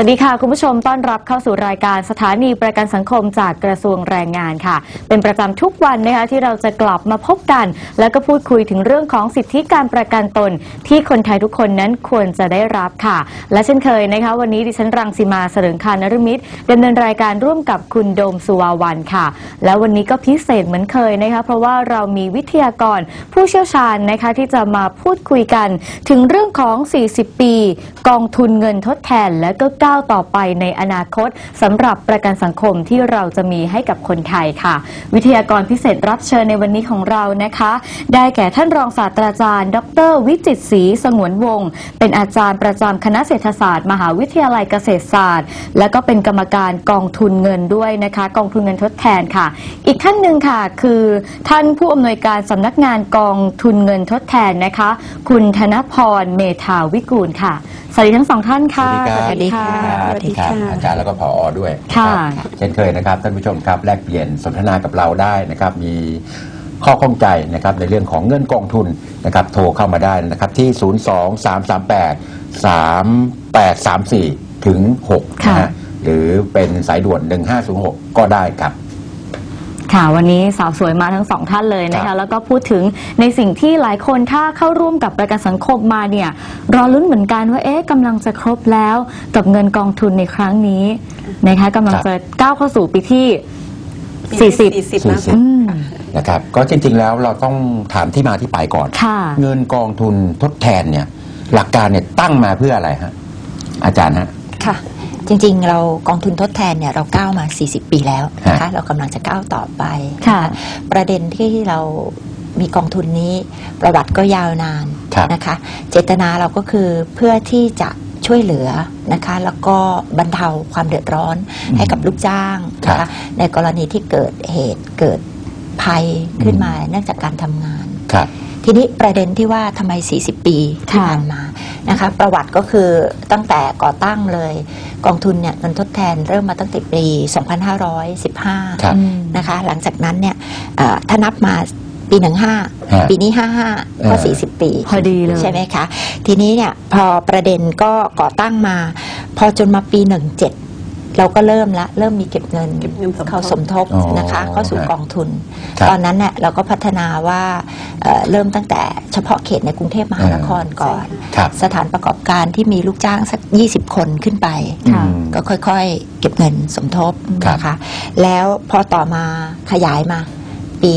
วัสดีค่ะ คุณผู้ชมต้อนรับเข้าสู่รายการสถานีประกันสังคมจากกระทรวงแรงงานค่ะ เป็นประจำทุกวันนะคะที่เราจะกลับมาพบกัน แล้วก็พูดคุยถึงเรื่องของสิทธิการประกันตน ที่คนไทยทุกคนนั้นควรจะได้รับค่ะ และเช่นเคยนะคะวันนี้ดิฉันรังสีมาเสริงคานนรมิตรดำเนินรายการร่วมกับคุณโดมสุวาวันค่ะ แล้ววันนี้ก็พิเศษเหมือนเคยนะคะเพราะว่าเรามีวิทยากรผู้เชี่ยวชาญนะคะที่จะมาพูดคุยกัน ถึงเรื่องของ 40 ปี กองทุนเงินทดแทนและก็ก้าวต่อไปในอนาคตสำหรับประกันสังคมที่เราจะมีให้กับคนไทยค่ะ วิทยากรพิเศษรับเชิญในวันนี้ของเรานะคะ ได้แก่ท่านรองศาสตราจารย์ ดร วิจิตศรีสงวนวงศ์เป็นอาจารย์ประจำคณะเศรษฐศาสตร์ มหาวิทยาลัยเกษตรศาสตร์ และก็เป็นกรรมการกองทุนเงินด้วยนะคะ กองทุนเงินทดแทนค่ะ อีกท่านหนึ่งค่ะคือท่านผู้อำนวยการสำนักงานกองทุนเงินทดแทนนะคะ คุณธนพรเมธาวิกูลค่ะ วัสดีทั้งสองท่านค่ะ สวัสดีครับสวัสดีครับค่ะอาจารย์แล้วก็ผอด้วยค่ะนะครับเช่นเคยนะครับท่านผู้ชมครับแลกเปลี่ยนสนทนากับเราได้นะครับ มีข้อข้องใจนะครับในเรื่องของเงินกองทุนนะครับโทรเข้ามาได้นะครับที่ 0 2 3 3 8 3 8 3 4 ถึง6ค่ะนะฮะหรือเป็นสายด่วน 1506 ก็ได้ครับ ค่ะวันนี้สาวสวยมาทั้งสองท่านเลยนะครัคะบแล้วก็พูดถึงในสิ่งที่หลายคนถ้าเข้าร่วมกับประกันสังคมมาเนี่ยรอลุ้นเหมือนกันว่าเอ๊ะกำลังจะครบแล้วกับเงินกองทุนในครั้งนี้นะคะกำลังจะก้าวเข้าสู่ปีที่ 40 40แล้ว40อืมนะครับก็จริงๆแล้วเราต้องถามที่มาที่ไปก่อน ค่ะ เงินกองทุนทดแทนเนี่ยหลักการเนี่ยตั้งมาเพื่ออะไรฮะอาจารย์ฮะ ค่ะ จริงๆ เรากองทุนทดแทนเนี่ยเราก้าวมา 40 ปีแล้วนะคะเรากำลังจะก้าวต่อไปค่ะนประเด็นที่เรามีกองทุนนี้ประวัติก็ยาวนานครับนะคะ เจตนาเราก็คือเพื่อที่จะช่วยเหลือนะคะ แล้วก็บรรเทาความเดือดร้อนให้กับลูกจ้างนะครัคะบในกรณีที่เกิดเหตุเกิดภัยขึ้นมาเนื่องจากการทำงานครับ ทีนี้ประเด็นที่ว่าทำไม 40 ปีที่ค่ะผ่านมานะคะประวัติก็คือตั้งแต่ก่อตั้งเลย กองทุนเนี่ยเงินทดแทนเริ่มมาตั้งแต่ปี 2515ครับอืมนะคะ หลังจากนั้นเนี่ยเอ่อถ้านับมาปี 15 ปีนี้ 55 ก็เออ40 ปี พอดีเลย ใช่ไหมคะ ทีนี้เนี่ยพอประเด็นก็ก่อตั้งมา พอจนมาปี 17 เราก็เริ่มละเริ่มมีเก็บเงินเก็บเงินสมทบเข้าสมทบอ๋อนะคะเข้าสู่ฮะกองทุน ครับตอนนั้นเนี่ยเราก็พัฒนาว่าเอ่อเริ่มตั้งแต่เฉพาะเขตในกรุงเทพมหานครก่อน ครับ สถานประกอบการที่มีลูกจ้างสัก 20 คนขึ้นไปค่ะอืม ก็ค่อยๆ เก็บเงินสมทบครับนะคะ แล้วพอต่อมาขยายมาปี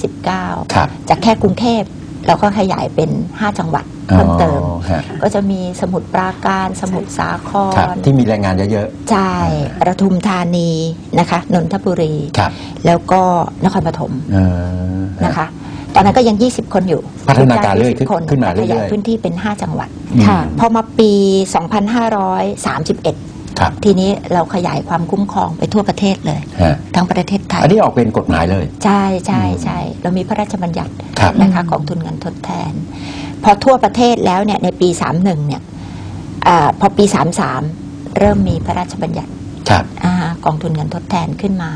2519 ครับจากแค่กรุงเทพ เราก็ขยายเป็น 5 จังหวัดเพิ่มเติม อ๋อฮะ ก็จะมีสมุทรปราการสมุทรสาคครับรที่มีแรงงานเยอะ ใช่ประทุมธานีนะคะนนทบุรี ๆ ครับแล้วก็นครปฐมเออฮนะคะ ตอนนั้นก็ยัง 20 คนอยู่พัฒนาการเรื่อย20คนขึ้นมาเรื่อยๆขยายพื้นที่เป็น 5 จังหวัดค่ะ พอมาปี 2531ครับ ทีนี้เราขยายความคุ้มครองไปทั่วประเทศเลยฮะทั้งประเทศไทย อันนี้ออกเป็นกฎหมายเลย ใช่ใช่ใช่เรามีพระราชบัญญัติครับนะคะกองทุนเงินทดแทน พอทั่วประเทศแล้วเนี่ยในปี 31 เนี่ยอาพอปี 33 เริ่มมีพระราชบัญญัติครับอ่ากองทุนเงินทดแทนขึ้นมา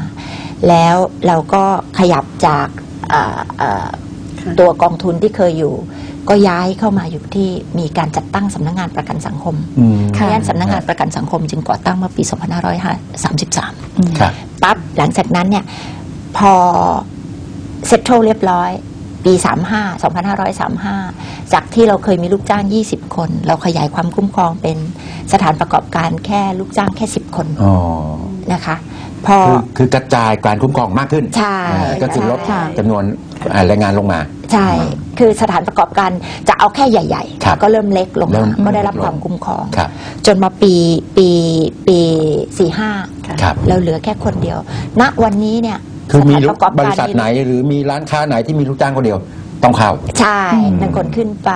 แล้วเราก็ขยับจากอ่าอ่าค่ะตัวกองทุนที่เคยอยู่ ก็ย้ายเข้ามาอยู่ที่มีการจัดตั้งสำนักงานประกันสังคมอืมเพราะฉะนั้นสำนักงานประกันสังคม จึงก่อตั้งเมื่อปี 2533อืมครับปั๊บหลังจากนั้นเนี่ยพอเซ็ตโทเรียบร้อย ปี 35 2535 จากที่เราเคยมีลูกจ้าง 20 คน เราขยายความคุ้มครองเป็นสถานประกอบการแค่ลูกจ้างแค่ 10 คนอ๋อนะคะพอคือคือกระจายการคุ้มครองมากขึ้น ใช่อ่าก็คือลดใช่จำนวนอ่า แรงงานลงมา ใช่ คือสถานประกอบการจะเอาแค่ใหญ่ครับๆก็เริ่มเล็กลงเริ่มามก็ได้รับลดลงความคุ้มครองครับจนมาปีปีปี45ครับเราเหลือแค่คนเดียว ณวันนี้เนี่ยคือมีสถานลูปกระกอบบการริษัทไหนหรือมีร้านค้าไหนที่มีลูกจ้างคนเดียวต้องเข้า ใช่อืมหนึ่งคนขึ้นไป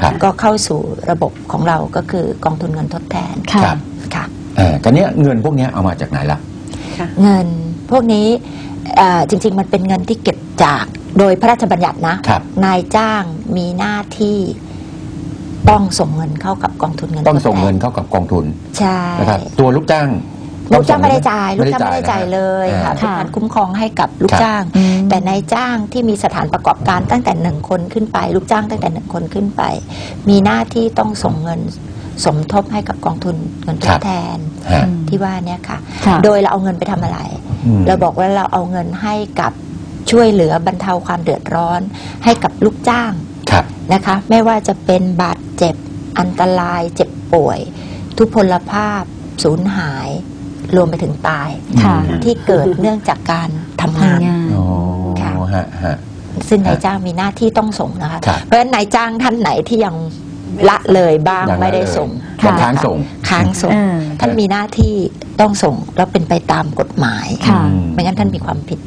ครับก็เข้าสู่ระบบของเราก็คือกองทุนเงินทดแทนค่ะครับค่ะเออกันเนี้ยเงินพวกเนี้ยเอามาจากไหนล่ะค่ะเงินพวกนี้เอ่อจริง ๆ มันเป็นเงินที่เก็บจาก โดยพระราชบัญญัตินะ ครับ นายจ้างมีหน้าที่ต้องส่งเงินเข้ากับกองทุนเงินต้องทดแทนส่งเงินเข้ากับกองทุนใช่ นะครับ ตัวลูกจ้างลูกจ้างไม่ได้จ่ายลูกจ้างไม่ได้จ่ายนะเลยค่ะเป็นค่ะการคุ้มครองให้กับลูกครับจ้าง อืม แต่นายจ้างที่มีสถานประกอบการตั้งแต่หนึ่งคนขึ้นไป ลูกจ้างตั้งแต่หนึ่งคนขึ้นไป มีหน้าที่ต้องส่งเงินสมทบให้กับกองทุนเงินทครัดบแทนฮะ ที่ว่าเนี่ยค่ะ ค่ะ โดยเราเอาเงินไปทำอะไร อืม เราบอกว่าเราเอาเงินให้กับ ช่วยเหลือบรรเทาความเดือดร้อน ให้กับลูกจ้างครับนะคะ ไม่ว่าจะเป็นบาดเจ็บอันตรายเจ็บป่วย ทุพพลภาพ สูญหาย รวมไปถึงตายค่ะที่เกิดเนื่องจากการทำงานทำงานโอ้ค่ะฮะฮะซึ่งนายจ้างมีหน้าที่ต้องส่งนะคะครับเพราะฉะนั้นนายจ้างท่านไหนที่ยังละเลยบ้างยังละไม่ได้เลยส่งยังนะะค้างส่งค้างส่งเออท่านมีหน้าที่ต้องส่งแล้วเป็นไปตามกฎหมายค่ะไม่งั้นท่านมีความผิด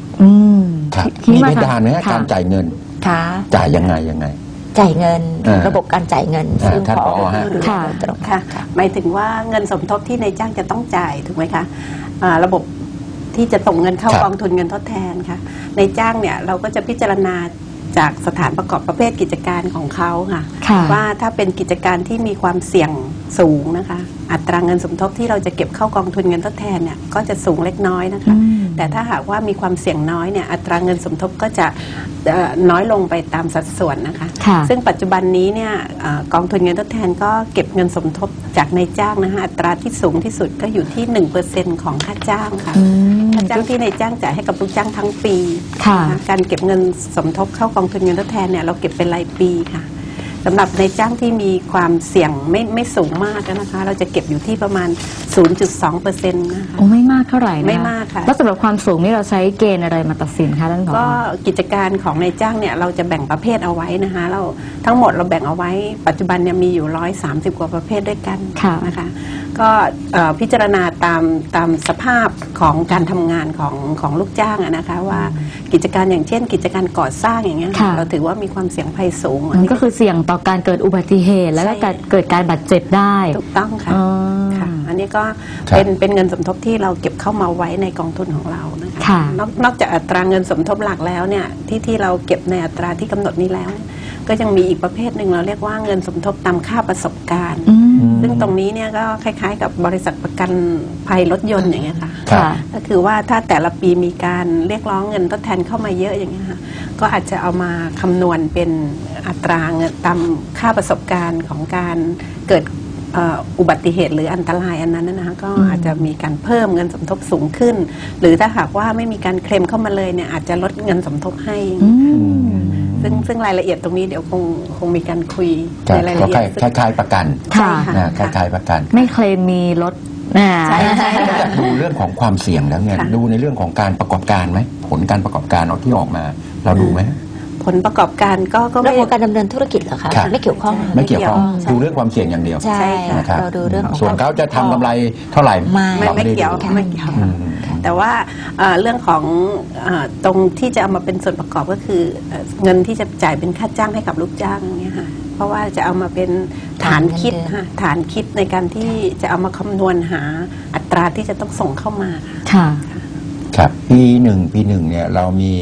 อืมครับทีมีนี้เพดานไหมฮะค่ะการจ่ายเงินค่ะจ่ายยังไงยังไงจ่ายเงินอ่าระบบการจ่ายเงินอ่าซึ่งท่านพอผอฮะดูแลค่ะโดยตรงค่ะหมายถึงว่าเงินสมทบที่นายจ้างจะต้องจ่ายถูกไหมคะอ่าระบบที่จะส่งเงินเข้าครับกองทุนเงินทดแทนค่ะนายจ้างเนี่ยเราก็จะพิจารณาจากสถานประกอบประเภทกิจการของเขาค่ะค่ะ ว่าถ้าเป็นกิจการที่มีความเสี่ยงสูงนะคะ อัตราเงินสมทบที่เราจะเก็บเข้ากองทุนเงินทดแทนเนี่ยก็จะสูงเล็กน้อยนะคะอืม แต่ถ้าหากว่ามีความเสี่ยงน้อยเนี่ยอัตราเงินสมทบก็จะเอ่อน้อยลงไปตามสัดส่วนนะคะค่ะซึ่งปัจจุบันนี้เนี่ยเออกองทุนเงินทดแทนก็เก็บเงินสมทบจากนายจ้างนะคะอัตราที่สูงที่สุดก็อยู่ที่ 1%ของค่าจ้างค่ะอืมค่าจ้างที่นายจ้างจ่ายให้กับลูกจ้างทั้งปีค่ะนการเก็บเงินสมทบเข้ากองทุนเงินทดแทนเนี่ยเราเก็บเป็นรายปีค่ะ สำหรับนายจ้างที่มีความเสี่ยงไม่ไม่สูงมากนะคะ เราจะเก็บอยู่ที่ประมาณ 0.2%นะคะโอ้ไม่มากเท่าไหร่นไม่มากค่ะ แล้วสำหรับความสูงนี่เราใช้เกณฑ์อะไรมาตัดสินคะท่านผอก็กิจการของนายจ้างเนี่ยเราจะแบ่งประเภทเอาไว้นะคะ เราทั้งหมดเราแบ่งเอาไว้ปัจจุบันเนี่ยมีอยู่ 130 กว่าประเภทด้วยกันค่ะนะคะก็เอ่อพิจารณาตามตามสภาพของการทำงานของของลูกจ้างอะนะคะว่ากิจการอย่างเช่น กิจการก่อสร้างอย่างเงี้ยค่ะ เราถือว่ามีความเสี่ยงภัยสูงอันมันนี้ ก็คือเสี่ยงต่อการเกิดอุบัติเหตุ แล้วก็ใช่ การเกิดการบาดเจ็บได้ถูกต้องค่ะ อ๋อค่ะ อันนี้ก็ครับเป็นเป็นเงินสมทบที่เราเก็บเข้ามาไว้ในกองทุนของเรานะคะค่ะ นอกนอกจากอัตราเงินสมทบหลักแล้วเนี่ยที่ที่เราเก็บในอัตราที่กำหนดนี้แล้วเนี่ยก็ยังมีอีกประเภทหนึ่งเราเรียกว่าเงินสมทบตามค่าประสบการณ์ อืมซึ่งตรงนี้เนี่ยก็คล้าย ๆ กับบริษัทประกันภัยรถยนต์อย่างเงี้ยค่ะ ครับ ค่ะ ก็คือว่าถ้าแต่ละปีมีการเรียกร้องเงินทดแทนเข้ามาเยอะอย่างเงี้ยค่ะก็อาจจะเอามาคำนวณเป็นอัตราเงินตามค่าประสบการณ์ของการเกิดเอ่ออุบัติเหตุหรืออันตรายอันนั้นนะนะคะก็อืมอาจจะมีการเพิ่มเงินสมทบสูงขึ้น หรือถ้าหากว่าไม่มีการเคลมเข้ามาเลยเนี่ยอาจจะลดเงินสมทบให้อืมซึ่งซึ่งรายละเอียดตรงนี้เดี๋ยวคงคงมีการคุยครัในบรายก็ละเอียดคล้ายคล้ายๆประกันค่ะใช่นะคค่ะล้ายๆประกัน ไม่เคลมมีรถอ่าใช่ใช่นอกจากดูเรื่องของความเสี่ยงแล้วเนี่ยค่ะดูในเรื่องของการประกอบการไหมผลการประกอบการออกที่ออกมา เราดูไหม ผลประกอบการก็ก็เรื่อไม่งของการดำเนินธุรกิจเหรอคะครับ ไม่เกี่ยวข้องไม่เกี่ยวข้องใช่ดูเรื่องความเสี่ยงอย่างเดียวใช่ใช่ค่ะนะครับเราดูเรื่องของส่วนเขาจะทำกำไรเท่าไหร่ไม่ ไม่ราไม่ด้เกี่ยวดู ไม่เกี่ยว อืม แต่ว่าเอ่อเรื่องของเออตรงที่จะเอามาเป็นส่วนประกอบก็คือเอ่อเงินที่จะจ่ายเป็นค่าจ้างให้กับลูกจ้างอย่างเงี้ยค่ะเพราะว่าจะเอามาเป็นฐานคิดฐานเงินเดือนค่ะฐานคิดในการที่จะเอามาคำนวณหาอัตราที่จะต้องส่งเข้ามาค่ะ ค่ะ ครับ ปีหนึ่งปีหนึ่งเนี่ยเรามี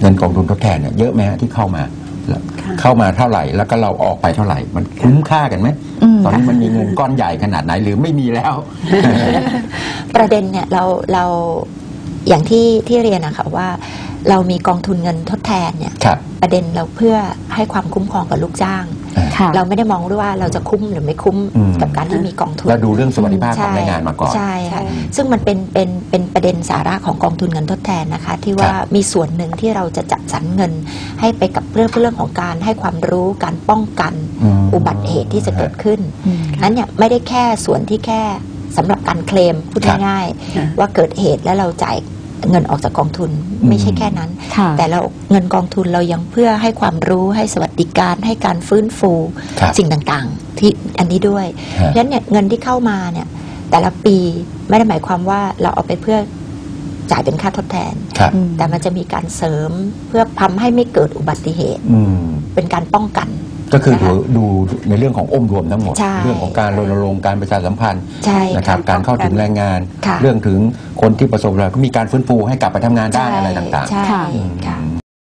เงินกองทุนทดแทนเนี่ยเยอะไหมฮะที่เข้ามาแล้วค่ะเข้ามาเท่าไหร่แล้วก็เราออกไปเท่าไหร่ มันคุ้มค่ากันไหมอืมตอนนี้มันมีเงินก้อนใหญ่ขนาดไหนหรือไม่มีแล้ว ประเด็นเนี่ยเราเราอย่างที่ที่เรียนนะคะว่าเรามีกองทุนเงินทดแทนเนี่ยครับประเด็นเราเพื่อให้ความคุ้มครองกับลูกจ้างค่ะ เราไม่ได้มองด้วยว่าเราจะคุ้มหรือไม่คุ้มอืมกับการที่มีกองทุนแล้วดูเรื่องสวัสดิภาพของแรงงานมาก่อนใช่ค่ะใช่ซึ่งมันเป็นเป็นเป็นประเด็นสาระของกองทุนเงินทดแทนนะคะ ที่ว่าครับมีส่วนหนึ่งที่เราจะจัดสรรเงิน ให้ไปกับเรื่องเรื่องของการให้ความรู้การป้องกันอืมอุบัติเหตุที่จะเกิดขึ้นอืมนั้นเนี่ยไม่ได้แค่ส่วนที่แค่สำหรับการเคลมพูดครับง่ายค่ะๆว่าเกิดเหตุแล้วเราจ่าย เงินออกจากกองทุนไม่ใช่แค่นั้นค่ะแต่เราเงินกองทุนเรายังเพื่อให้ความรู้ให้สวัสดิการให้การฟื้นฟูครับสิ่งต่างๆ ที่อันนี้ด้วยฮะเพราะฉะนั้นเนี่ยเงินที่เข้ามาเนี่ยแต่ละปีไม่ได้หมายความว่าเราเอาไปเพื่อจ่ายเป็นค่าทดแทนครับอืมแต่มันจะมีการเสริมเพื่อทำให้ไม่เกิดอุบัติเหตุอืมเป็นการป้องกัน ก็คือนะคะดูดูในเรื่องขององค์รวมทั้งหมด ใช่เรื่องของการรณรงค์การประชาสัมพันธ์ใช่นะครับค่ะการเข้าถึงแรงงาน ค่ะ เรื่องถึงคนที่ประสบอะไรก็มีการฟื้นฟูให้กลับไปทำงานได้อะไรต่างใช่ค่ะๆอืมค่ะ